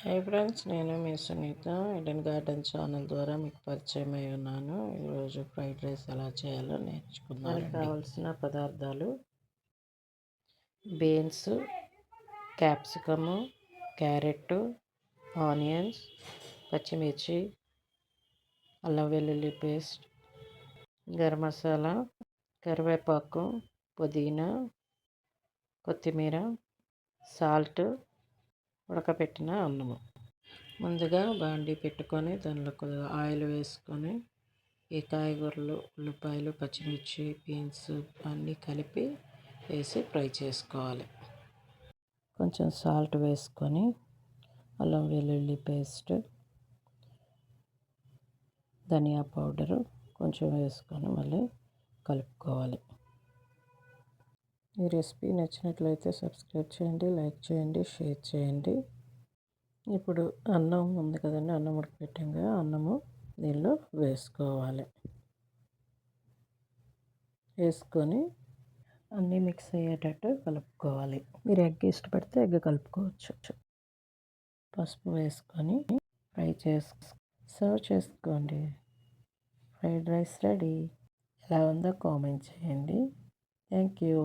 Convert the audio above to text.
Hi friends నేను మీ Sunita Indian garden channel ద్వారా మీకు పరిచయం అయి ఉన్నాను. ఈరోజు ఫ్రైడ్ రైస్ ఎలా చేయాలో నేర్చుకున్నాను కావాల్సిన పదార్థాలు బీన్స్ క్యాప్సికము క్యారెట్ ఆనియన్స్ పచ్చిమిర్చి అల్లం వెల్లుల్లి పేస్ట్ గరం మసాలా కరివేపాకు పుదీనా కొత్తిమీర సాల్ట్ ఉడకపెట్టిన అన్నము. ముందుగా బాండీ పెట్టుకొని దానిలో కొద్దిగా ఆయిల్ వేసుకొని ఈ కాయగూరలు ఉల్లిపాయలు పచ్చిమిర్చి బీన్స్ అన్నీ కలిపి వేసి ఫ్రై చేసుకోవాలి. కొంచెం సాల్ట్ వేసుకొని అల్లం వెల్లుల్లి పేస్ట్ ధనియా పౌడరు కొంచెం వేసుకొని మళ్ళీ కలుపుకోవాలి. ఈ రెసిపీ నచ్చినట్లయితే సబ్స్క్రైబ్ చేయండి లైక్ చేయండి షేర్ చేయండి. ఇప్పుడు అన్నం ఉంది కదండి అన్నం ఉడకపెట్టాం కదా అన్నము దీనిలో వేసుకోవాలి. వేసుకొని అన్నీ మిక్స్ అయ్యేటట్టు కలుపుకోవాలి. మీరు ఎగ్ ఇష్టపడితే ఎగ్ కలుపుకోవచ్చు. పసుపు వేసుకొని ఫ్రై చేసు సర్వ్ చేసుకోండి. Fried rice ready. ఎలా ఉందో కామెంట్ చేయండి. Thank you.